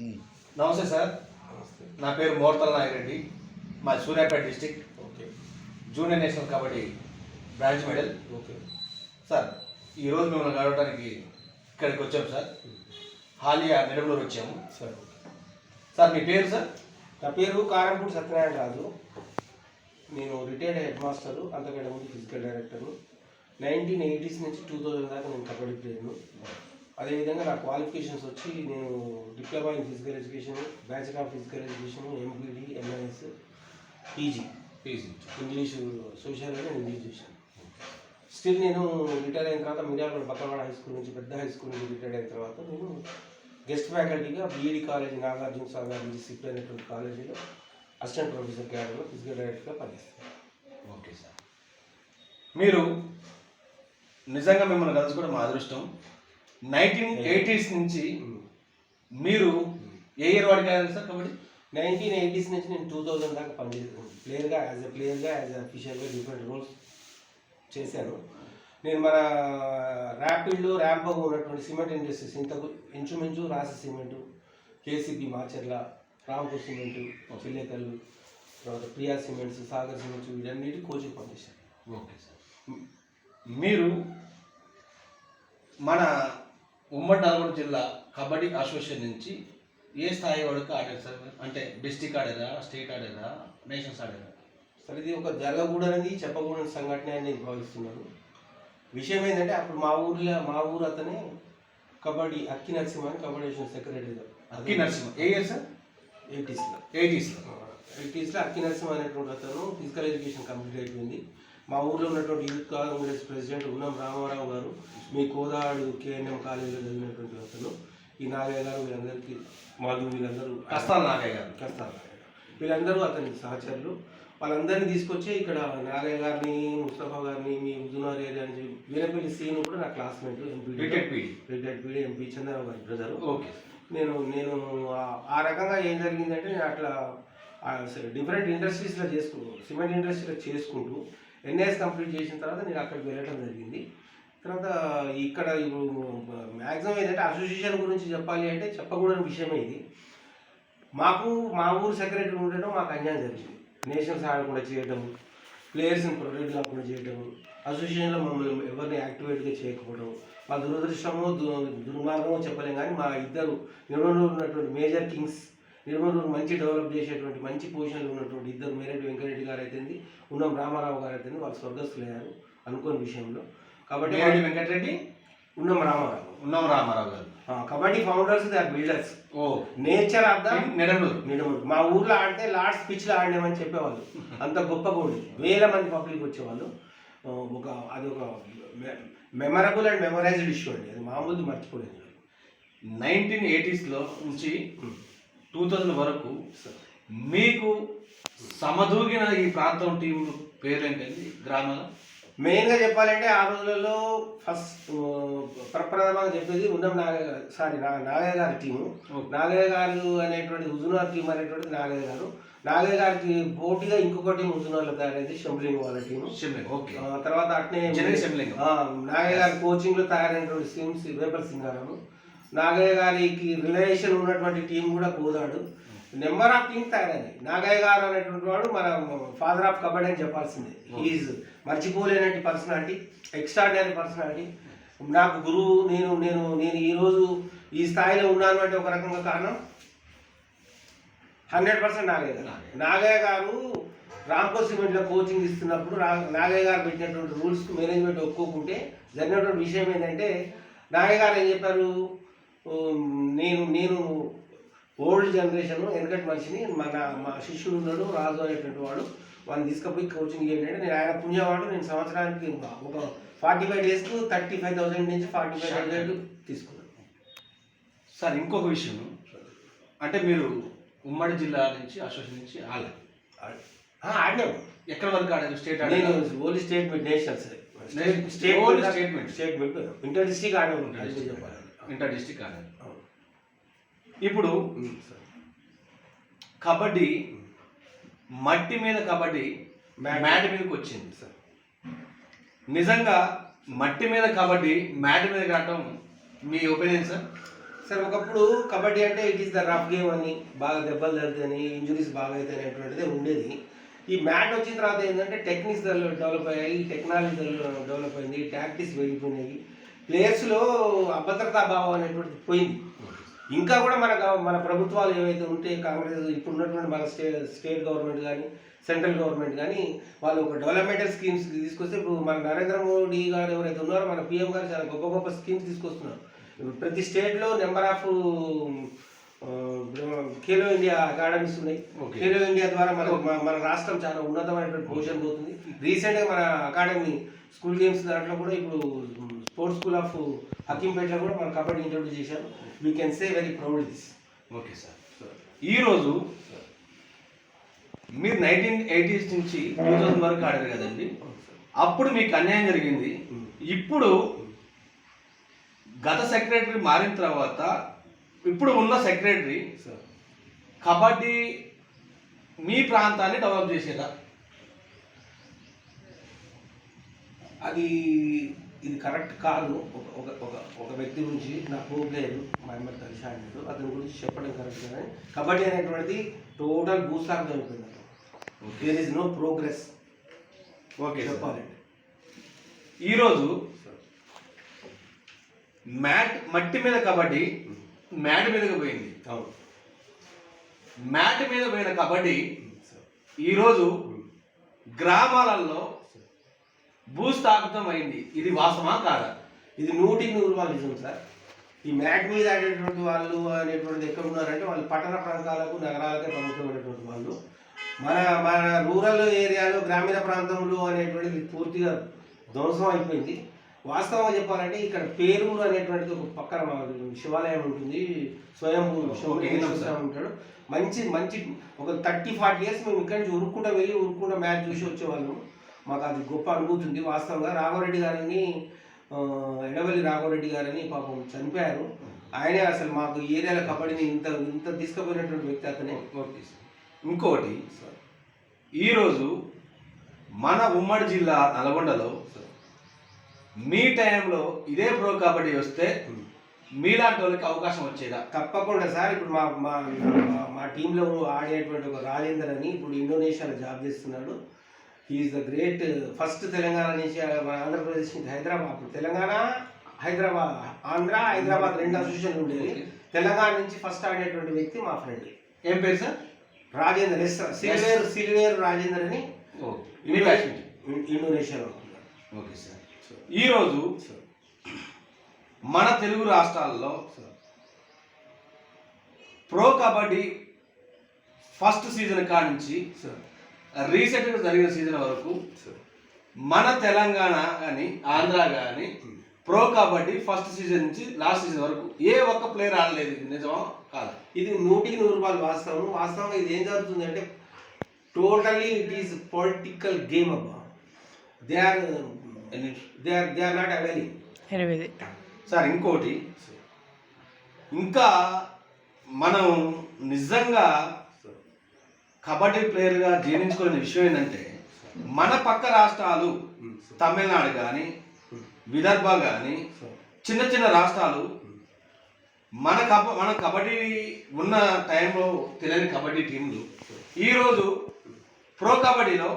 నమస్తే సార్. నా పేరు మోర్తల నాగిరెడ్డి. మా Suryapet district okay. Junior national kabaddi bronze medal. Okay. Sir ఈరోజు మిమ్మల్ని కలవడానికి ఇక్కడికి వచ్చాము సార్. హాలియా నిడమలూరు వచ్చాము. సరే సార్ మీ పేరు సార్? నా పేరు కారంపూడి సత్యనారాయణ రాజు. నేను రిటైర్డ్ హెడ్ మాస్టరు అంతకంటే ముందు ఫిజికల్ డైరెక్టరు. నైన్టీన్ ఎయిటీస్ నుంచి టూ థౌజండ్ దాకా నేను కబడ్డీ ప్లేయర్ను. అదేవిధంగా నా క్వాలిఫికేషన్స్ వచ్చి నేను diploma in physical education bachelor of physical education MPD MIS PG PG English social English చేశాను. స్టిల్ నేను రిటైర్ అయిన తర్వాత మిర్యాలగూడ బక్కవాడ హై స్కూల్ నుంచి పెద్ద హై స్కూల్ నుంచి రిటైర్ అయిన తర్వాత నేను guest ఫ్యాకల్టీగా BEd college Nagarjuna Sagar discipline అనేటువంటి కాలేజీలో అసిస్టెంట్ ప్రొఫెసర్ క్యాడర్లో ఫిజికల్ డైరెక్టర్గా పనిచేస్తాను. Okay sir. మీరు నిజంగా మిమ్మల్ని కలుసుకోవడం మా అదృష్టం. నైన్టీన్ ఎయిటీస్ నుంచి మీరు ఏ ఇయర్ వాడికి సార్ కబడ్డీ? నైన్టీన్ ఎయిటీస్ నుంచి నేను టూ థౌజండ్ దాకా పనిచేసాను ప్లేయర్గా యాజ్ ఎ ప్లేయర్గా యాజ్ ఎ అఫీషియల్గా డిఫరెంట్ రోల్స్ చేశాను. నేను మన ర్యాపిడ్లో ర్యాంప్గా ఉన్నటువంటి సిమెంట్ ఇండస్ట్రీస్ ఇంతకు ఇంచుమించు రాసి cement KCP Macherla Rampur cement Chillakallu తర్వాత ప్రియా సిమెంట్స్ సాగర్ సిమెంట్స్ వీటన్నిటి కోచింగ్ పనిచేశాను ఓకే సార్. మీరు మన ఉమ్మడి నల్గొండ జిల్లా కబడ్డీ అసోసియేషన్ నుంచి ఏ స్థాయి వరకు ఆడారు సార్? అంటే డిస్టిక్ ఆడారా స్టేట్ ఆడారా నేషనల్స్ ఆడారా? సరే ఇది ఒక జరగకూడనిది చెప్పకూడని సంఘటన అని నేను భావిస్తున్నాను. విషయం ఏంటంటే అప్పుడు మా ఊర్లో మా ఊరు అతనే కబడ్డీ అక్కి నరసింహ అని కబడ్డీ సెక్రటరీగా అక్కి నరసింహ. ఏ ఇయర్ సార్? ఎయిటీస్లో. ఎయిటీస్లో. ఎయిటీస్లో అక్కి నరసింహ అనేటువంటి అతను ఫిజికల్ ఎడ్యుకేషన్ కంప్లీట్ అయిపోయింది. మా ఊర్లో ఉన్నటువంటి యూత్ కాంగ్రెస్ ప్రెసిడెంట్ ఉన్నం రామారావు గారు మీ కోదాడు కేఎన్ఎం కాలేజీలో చదివినటువంటి అతను ఈ నాగయ్య గారు వీళ్ళందరికీ మాధు వీళ్ళందరూ కస్తాల నాగయ్య గారు. కస్తారు వీళ్ళందరూ అతని సహచరులు. వాళ్ళందరినీ తీసుకొచ్చి ఇక్కడ నాగయ్య గారిని ముస్తఫా గారిని మీ ఉజునార్ ఏరియా నుంచి వీరపల్లి సీను కూడా నా classmate MP retired PD MP Chandrababu గారి బ్రదరు ఓకే నేను నేను ఆ- ఆ రకంగా ఏం జరిగిందంటే నేను అట్లా డిఫరెంట్ ఇండస్ట్రీస్లో చేసుకుంటూ సిమెంట్ ఇండస్ట్రీలో చేసుకుంటూ ఎన్ఎస్ కంప్లీట్ చేసిన తర్వాత నేను అక్కడికి వెళ్ళడం జరిగింది. తర్వాత ఇక్కడ ఇప్పుడు మ్యాక్సిమం ఏంటంటే అసోసియేషన్ గురించి చెప్పాలి అంటే చెప్పకూడని విషయమే ఇది. మాకు మా ఊరు సెక్రటరీ ఉండటం మాకు అన్యాయం జరిగింది. నేషనల్స్ ఆడకుండా చేయడం ప్లేయర్స్ని ప్రొటెక్ట్ కాకుండా చేయడం అసోసియేషన్లో మమ్మల్ని ఎవరిని యాక్టివేట్గా చేయకపోవడం మా దురదృష్టమో దు- దుర్మార్గమో చెప్పలేం. కానీ మా ఇద్దరు నిర్మూలంలో ఉన్నటువంటి మేజర్ కింగ్స్ నిర్మూలంలో మంచి డెవలప్ చేసేటువంటి మంచి పొజిషన్లో ఉన్నటువంటి ఇద్దరు మేరెడ్డి వెంకరెడ్డి గారు అయితేంది ఉన్నం రామారావు గారు అయితేంది వాళ్ళు స్వర్గస్థులయ్యారు అనుకోని విషయంలో. కాబట్టి మేరెడ్డి వెంకటరెడ్డి? ఉన్నం రామారావు. ఉన్నం రామారావు గారు. Kabaddi founders they are builders oh. Nature of the Nidamaluru Nidamuru మా ఊర్లో ఆడితే లార్డ్స్ పిచ్లో ఆడినామని చెప్పేవాళ్ళు. అంత గొప్పగా ఉండేది వేల మంది పబ్లిక్ వచ్చేవాళ్ళు. ఒక అది ఒక మెమరబుల్ అండ్ మెమరైజ్డ్ ఇష్యూ అండి. అది మామూలు మర్చిపోలేదు నైన్టీన్ ఎయిటీస్లో నుంచి టూ థౌజండ్ వరకు మీకు సమదూగిన ఈ ప్రాంతం టీం పేరు ఏంటండి గ్రామాల? మెయిన్గా చెప్పాలంటే ఆ రోజులలో ఫస్ట్ ప్రప్రథమంగా చెప్పేది ఉన్నం నాగయ్య గారు సారీ నా నాగయ్య గారి టీము. నాగయ్య గారు అనేటువంటి హుజునార్ టీం అనేటువంటిది నాగయ్య గారు. నాగయ్య గారికి పోటీగా ఇంకొక టీం హుజునార్లో తయారైంది షంబ్లింగ్ వాళ్ళ టీము. ఓకే. ఆ, తర్వాత అట్నే నాగయ్య గారి కోచింగ్లో తయారైనటువంటి టీమ్స్ వేపర్ సింగారాము. నాగయ్య గారికి రిలేషన్ ఉన్నటువంటి టీం కూడా కోదాడు నెంబర్ ఆఫ్ టీమ్స్ తయారైనాయి నాగయ్య గారు అనేటువంటి వాడు మన ఫాదర్ ఆఫ్ కబడ్డీ అని చెప్పాల్సిందే. ఈజ్ మర్చిపోలేనటువంటి పర్సనాలిటీ ఎక్స్ట్రాడినరీ పర్సనాలిటీ నాకు గురువు నేను నేను నేను ఈరోజు ఈ స్థాయిలో ఉన్నాను అంటే ఒక రకంగా కారణం? హండ్రెడ్ పర్సెంట్ నాగయ్య గారు. నాగయ్య. గారు రామ్కో సిమెంట్లో కోచింగ్ ఇస్తున్నప్పుడు రా- నాగయ్య గారు పెట్టినటువంటి రూల్స్ మేనేజ్మెంట్ ఒప్పుకోకుంటే జరిగినటువంటి విషయం ఏంటంటే నాగయ్య గారు ఏం చెప్పారు? నేను నేను ఓల్డ్ జనరేషన్ వెనకటి మనిషిని మన మా శిష్యుడు ఉన్నాడు రాజు అనేటువంటి వాడు వాడిని తీసుకుపోయి కోచింగ్ ఏంటంటే నేను ఆయన పుణ్యవాడు నేను సంవత్సరానికి ఒక ఫార్టీ ఫైవ్ డేస్కు థర్టీ ఫైవ్ థౌసండ్ నుంచి ఫార్టీ ఫైవ్ థౌసండ్ తీసుకున్నాను. సార్ ఇంకొక విషయం. అంటే మీరు ఉమ్మడి జిల్లా నుంచి అసోసియేషన్ నుంచి ఆడారు. ఆ, ఆడినాము ఎక్కడ వరకు ఆడారు? స్టేట్ నేను only state mid national State- state only state mid. State mid inter district ఆడాము అది చెప్పాలి. ఇంటర్ డిస్టిక్ ఆడారు. ఇప్పుడు. కబడ్డీ మట్టి మీద కబడ్డీ మ్యాట్. మ్యాట్ మీదకి వచ్చింది సార్ నిజంగా మట్టి మీద కబడ్డీ మ్యాట్ మీద కావటం మీ ఒపీనియన్ సార్ సార్ ఒకప్పుడు కబడ్డీ అంటే it is the rough game అని బాగా దెబ్బలు తగ్గుతాయని ఇంజురీస్ బాగా అవుతాయి అనేటువంటిది ఉండేది ఈ మ్యాట్ వచ్చిన తర్వాత ఏంటంటే టెక్నిక్స్ డెవలప్ అయ్యాయి టెక్నాలజీ డెవలప్ అయింది టాక్టిక్స్ పెరిగిపోయినాయి ప్లేయర్స్లో అభద్రతా భావం అనేటువంటిది పోయింది. ఇంకా కూడా మన మన ప్రభుత్వాలు ఏవైతే ఉంటే కాంగ్రెస్ ఇప్పుడు ఉన్నటువంటి మన స్టే స్టేట్ గవర్నమెంట్ కానీ సెంట్రల్ గవర్నమెంట్ కానీ వాళ్ళు ఒక డెవలప్మెంటల్ స్కీమ్స్ తీసుకొస్తే ఇప్పుడు మన నరేంద్ర మోడీ గారు ఎవరైతే ఉన్నారో మన పిఎం గారు చాలా గొప్ప గొప్ప స్కీమ్స్ తీసుకొస్తున్నారు. ఇప్పుడు ప్రతి స్టేట్లో number of Khelo India academies ఉన్నాయి. ఖేలో ఇండియా ద్వారా మన మన- రాష్ట్రం చాలా ఉన్నతమైనటువంటి పొజిషన్ పోతుంది రీసెంట్గా మన అకాడమీ స్కూల్ గేమ్స్ దాంట్లో కూడా ఇప్పుడు స్పోర్ట్స్ స్కూల్ ఆఫ్ హకీంపేటలో కూడా మన కబడ్డీ ఇంట్రొడ్యూస్ చేశారు. We can say very proud this okay sir. ఈరోజు మీరు నైన్టీన్ ఎయిటీస్ నుంచి టూ థౌజండ్ వరకు ఆడారు కదండి. అప్పుడు మీకు అన్యాయం జరిగింది. ఇప్పుడు గత సెక్రటరీ మారిన తర్వాత ఇప్పుడు ఉన్న సెక్రటరీ సార్ కబడ్డీ మీ ప్రాంతాన్ని డెవలప్ చేసేదా? అది ఇది కరెక్ట్ కాదు. ఒక ఒక ఒక వ్యక్తి గురించి నా ప్రో ప్లేయర్ మహమ్మద్ అలిషా అన్నాడు అతని గురించి చెప్పడం కరెక్ట్ కానీ కబడ్డీ అనేటువంటిది టోటల్ భూస్థాపన అయిపోయింది there is no progress okay sir. చెప్పాలండి ఈరోజు మ్యాట్ మట్టి మీద కబడ్డీ మ్యాట్ మీదకి పోయింది. మ్యాట్ మీద పోయిన కబడ్డీ ఈరోజు గ్రామాలలో భూస్థాపితం అయింది. ఇది వాస్తవా కాదా? ఇది నూటికి నూరు వాళ్ళు నిజం సార్. ఈ మ్యాట్ మీద ఆడేటువంటి వాళ్ళు అనేటువంటిది ఎక్కడ ఉన్నారంటే వాళ్ళు పట్టణ ప్రాంతాలకు నగరాలకే పరిమితమైనటువంటి వాళ్ళు. మన మన రూరల్ ఏరియాలో గ్రామీణ ప్రాంతంలో అనేటువంటిది పూర్తిగా ధ్వంసం అయిపోయింది. వాస్తవంగా చెప్పాలంటే ఇక్కడ పేరూరు అనేటువంటిది ఒక పక్కన శివాలయం ఉంటుంది. స్వయంభూ. శివలింగేశ్వర ఉంటాడు. మంచి మంచి ఒక థర్టీ ఫార్టీ ఇయర్స్ మేము ఇక్కడి నుంచి ఉరుక్కుంటా వెళ్ళి ఉరుక్కుంటా మ్యాచ్ చూసి వచ్చేవాళ్ళం. మాకు అది గొప్ప అనుభూతి ఉంది. వాస్తవంగా రాఘవరెడ్డి గారిని ఎడవల్లి రాఘవరెడ్డి గారని పాపం చనిపోయారు ఆయనే అసలు మాకు ఏరియాలో కబడ్డీని ఇంత ఇంత తీసుకుపోయినటువంటి వ్యక్తి అతనే. ఓకే ఇంకోటి ఈరోజు మన ఉమ్మడి జిల్లా నల్గొండలో మీ టైంలో ఇదే ప్రో కబడ్డీ వస్తే మీలాంటి వాళ్ళకి అవకాశం వచ్చేదా? తప్పకుండా సార్. ఇప్పుడు మా మా మా- టీంలో ఆడేటువంటి ఒక రాజేందర్ అని ఇప్పుడు ఇండోనేషియాలో జాబ్ చేస్తున్నాడు. He is the great first Telangana నుంచి మన ఆంధ్రప్రదేశ్ నుంచి హైదరాబాద్ అప్పుడు తెలంగాణ హైదరాబాద్ ఆంధ్ర హైదరాబాద్ రెండు అసోసియేషన్ ఉండేది తెలంగాణ నుంచి ఫస్ట్ ఆడేటువంటి వ్యక్తి మా ఫ్రెండ్ ఏం పేరు sir? Rajender S silver silver Rajender అని ఇండోనేషియాలో. Okay sir. ఈరోజు మన తెలుగు రాష్ట్రాల్లో ప్రో కబడ్డీ ఫస్ట్ సీజన్ కాడ నుంచి రీసెంట్గా జరిగిన సీజన్ వరకు మన తెలంగాణ కానీ ఆంధ్ర కానీ ప్రో కబడ్డీ ఫస్ట్ సీజన్ నుంచి లాస్ట్ సీజన్ వరకు ఏ ఒక్క ప్లేయర్ ఆడలేదు ఇది నిజమా? కాదు. ఇది నూటికి నూరు రూపాయలు వాస్తవం. వాస్తవంగా ఇది ఏం జరుగుతుంది అంటే totally it is political game అబ్బా. They are they are they are not availing ఎనిమిది. సార్ ఇంకోటి. ఇంకా మనం నిజంగా కబడ్డీ ప్లేయర్గా జీర్ణించుకునే విషయం ఏంటంటే మన పక్క రాష్ట్రాలు తమిళనాడు కానీ విదర్భ కానీ చిన్న చిన్న రాష్ట్రాలు మన కబ మన కబడ్డీ ఉన్న టైంలో తెలియని కబడ్డీ టీంలు ఈరోజు ప్రో కబడ్డీలో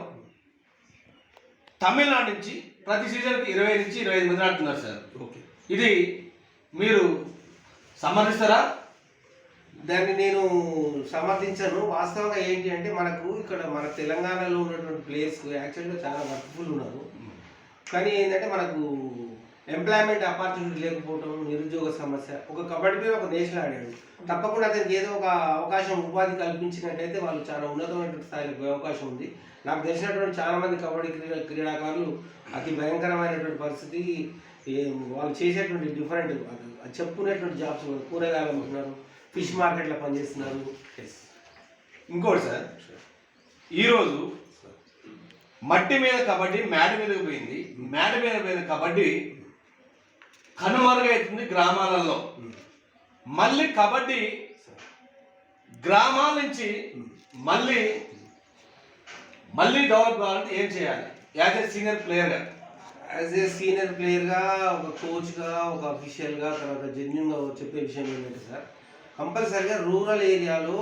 తమిళనాడు నుంచి ప్రతి సీజన్కి ఇరవై నుంచి ఇరవై ఐదు మంది ఆడుతున్నారు సార్. ఓకే. ఇది మీరు సమర్థిస్తారా? దాన్ని నేను సమర్థించను. వాస్తవంగా ఏంటి అంటే మనకు ఇక్కడ మన తెలంగాణలో ఉన్నటువంటి ప్లేయర్స్ యాక్చువల్గా చాలా వర్క్ఫుల్ ఉన్నారు. కానీ ఏంటంటే మనకు ఎంప్లాయ్మెంట్ ఆపర్చునిటీ లేకపోవడం నిరుద్యోగ సమస్య ఒక కబడ్డీ మీద ఒక నేషనల్ ఆడాడు. తప్పకుండా అతనికి ఏదో ఒక అవకాశం ఉపాధి కల్పించినట్టయితే వాళ్ళు చాలా ఉన్నతమైనటువంటి స్థాయిలో పోయే అవకాశం ఉంది. నాకు తెలిసినటువంటి చాలా మంది కబడ్డీ క్రీడా క్రీడాకారులు అతి భయంకరమైనటువంటి పరిస్థితి. వాళ్ళు చేసేటువంటి డిఫరెంట్ చెప్పుకునేటువంటి జాబ్స్ కూరగాయలు అమ్ముతున్నారు ఫిష్ మార్కెట్లో పనిచేస్తున్నారు. ఇంకోటి సార్ ఈరోజు మట్టి మీద కబడ్డీ మ్యాట్ మీదకి పోయింది. మ్యాట్ మీద పోయిన కబడ్డీ కనుమరుగైతుంది గ్రామాలలో. మళ్ళీ కబడ్డీ గ్రామాల నుంచి మళ్ళీ మళ్ళీ డెవలప్ కావాలంటే ఏం చేయాలి? యాజ్ ఏ సీనియర్ ప్లేయర్గా యాజ్ ఏ సీనియర్ ప్లేయర్గా ఒక కోచ్గా ఒక అఫీషియల్గా తర్వాత జెన్యున్గా చెప్పే విషయం ఏంటంటే సార్ కంపల్సరిగా రూరల్ ఏరియాలో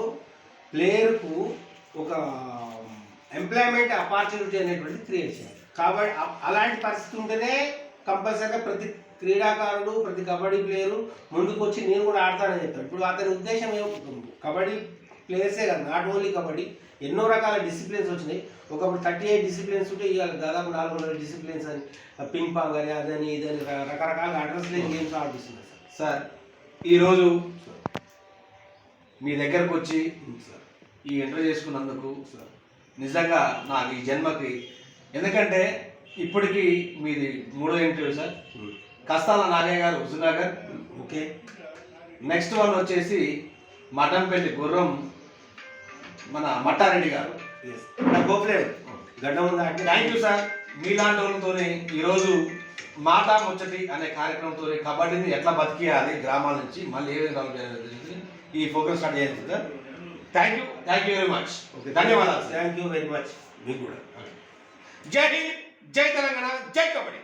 ప్లేయర్కు ఒక ఎంప్లాయ్మెంట్ ఆపర్చునిటీ అనేటువంటిది క్రియేట్ చేయాలి. కాబట్టి అలాంటి పరిస్థితి ఉంటేనే కంపల్సరిగా ప్రతి క్రీడాకారుడు ప్రతి కబడ్డీ ప్లేయరు ముందుకు వచ్చి నేను కూడా ఆడతానని చెప్తాను ఇప్పుడు అతని ఉద్దేశం ఏమవుతుంది కబడ్డీ ప్లేయర్సే కాదు. నాట్ ఓన్లీ కబడ్డీ ఎన్నో రకాల డిసిప్లిన్స్ వచ్చినాయి. ఒకప్పుడు థర్టీ ఎయిట్ డిసిప్లిన్స్ ఉంటే ఇవాళ దాదాపు నాలుగు వందల డిసిప్లిన్స్ అని పింగ్ పాంగ్ అని అదని ఇదని రకరకాల అడ్రస్ లేని గేమ్స్ ఆడిపిస్తున్నారు సార్. ఈరోజు మీ దగ్గరకు వచ్చి సార్. ఈ ఇంటర్వ్యూ చేసుకున్నందుకు సార్. నిజంగా నాకు ఈ జన్మకి ఎందుకంటే ఇప్పటికీ మీది మూడో ఇంటర్వ్యూ సార్. కస్తాల నాగయ్య గారు హుజునగర్ ఓకే. నెక్స్ట్ వన్ వచ్చేసి మఠంపల్లి గుర్రం మన మట్టారెడ్డి గారు. ఎస్ నా గోప్లేడు గడ్డ ఉంది? అంటే థ్యాంక్ యూ సార్ మీలాంటి వాళ్ళతోనే ఈరోజు మాట ముచ్చటి అనే కార్యక్రమంతో కబడ్డీని ఎట్లా బతికేయాలి గ్రామాల నుంచి మళ్ళీ ఏ విధంగా చేయాలి ఈ ప్రోగ్రామ్ స్టార్ట్ చేయాలి sir thank you thank you very much okay ధన్యవాదాలు థ్యాంక్ యూ వెరీ మచ్ మీకు కూడా జై హింద్ జై తెలంగాణ జై కబడ్డీ.